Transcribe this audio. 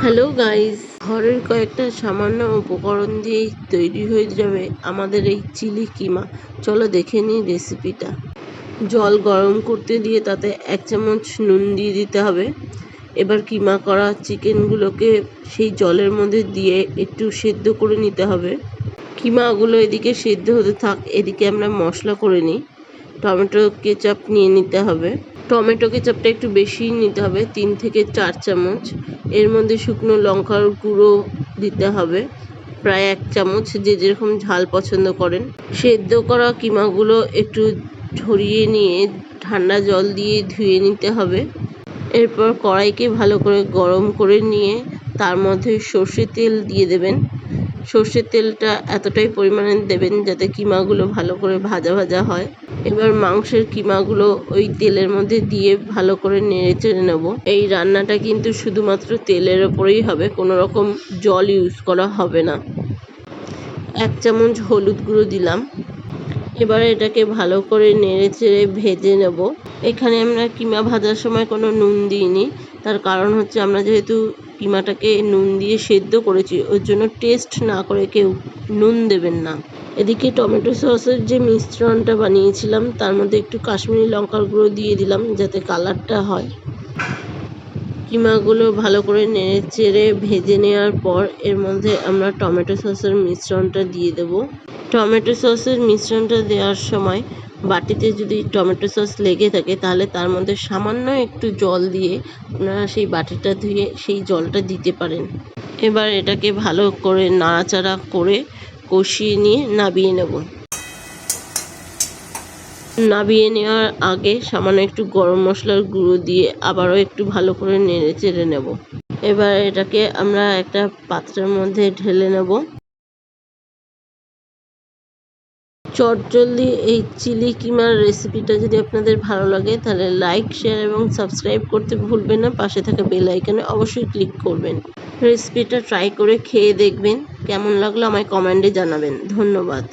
Hello guys ঘরের কয়েকটা সামান্য উপকরণ দিয়েই তৈরি হয়ে যাবে আমাদের এই চিলি কিমা। চলো দেখে নিই রেসিপিটা জল গরম করতে দিয়ে তাতে এক চামচ নুন দিয়ে দিতে হবে। এবার কিমা করা চিকেনগুলোকে সেই জলের মধ্যে দিয়ে একটু সেদ্ধ করে নিতে হবে। কিমাগুলো এদিকে সেদ্ধ হতে থাক, এদিকে আমরা মশলা করে নিই। টমেটো, কেচাপ নিয়ে নিতে হবে। টমেটো কেচাপটা একটু বেশি নিতে হবে, তিন থেকে চার চামচ। এর মধ্যে শুকনো লঙ্কার গুঁড়ো দিতে হবে, প্রায় এক চামচ, যে যেরকম ঝাল পছন্দ করেন। সেদ্ধ করা কিমাগুলো একটু ঝরিয়ে নিয়ে ঠান্ডা জল দিয়ে ধুয়ে নিতে হবে। এরপর কড়াইকে ভালো করে গরম করে নিয়ে তার মধ্যে সর্ষে তেল দিয়ে দেবেন। সর্ষের তেলটা এতটাই পরিমাণে দেবেন যাতে কিমাগুলো ভালো করে ভাজা ভাজা হয়। এবার মাংসের কিমাগুলো ওই তেলের মধ্যে দিয়ে ভালো করে নেড়ে চেড়ে নেব। এই রান্নাটা কিন্তু শুধুমাত্র তেলের ওপরেই হবে, কোনো রকম জল ইউজ করা হবে না। এক চামচ হলুদ গুঁড়ো দিলাম। এবার এটাকে ভালো করে নেড়ে চেড়ে ভেজে নেব। এখানে আমরা কিমা ভাজার সময় কোনো নুন দিইনি, তার কারণ হচ্ছে আমরা যেহেতু কিমাটাকে নুন দিয়ে সেদ্ধ করেছি, ওর জন্য টেস্ট না করে কেউ নুন দেবেন না। এদিকে টমেটো সসের যে মিশ্রণটা বানিয়েছিলাম, তার মধ্যে একটু কাশ্মীরি লঙ্কার গুঁড়ো দিয়ে দিলাম যাতে কালারটা হয়। কিমাগুলো ভালো করে নেড়ে চেড়ে ভেজে নেওয়ার পর এর মধ্যে আমরা টমেটো সসের মিশ্রণটা দিয়ে দেব। টমেটো সসের মিশ্রণটা দেওয়ার সময় বাটিতে যদি টমেটো সস লেগে থাকে, তাহলে তার মধ্যে সামান্য একটু জল দিয়ে আপনারা সেই বাটিটা ধুয়ে সেই জলটা দিতে পারেন। এবার এটাকে ভালো করে নাড়াচাড়া করে কষিয়ে নিয়ে নাবিয়ে নেব। নাবিয়ে নেওয়ার আগে সামান্য একটু গরম মশলার গুঁড়ো দিয়ে আবারও একটু ভালো করে নেড়ে চেড়ে নেব। এবার এটাকে আমরা একটা পাত্রের মধ্যে ঢেলে নেব। চটজলদি এই চিলি কিমার রেসিপিটা যদি আপনাদের ভালো লাগে, তাহলে লাইক শেয়ার এবং সাবস্ক্রাইব করতে ভুলবেন না। পাশে থাকা বেল আইকনে অবশ্যই ক্লিক করবেন। রেসিপিটা ট্রাই করে খেয়ে দেখবেন। কেমন লাগল আমায় কমেন্টে জানাবেন। ধন্যবাদ।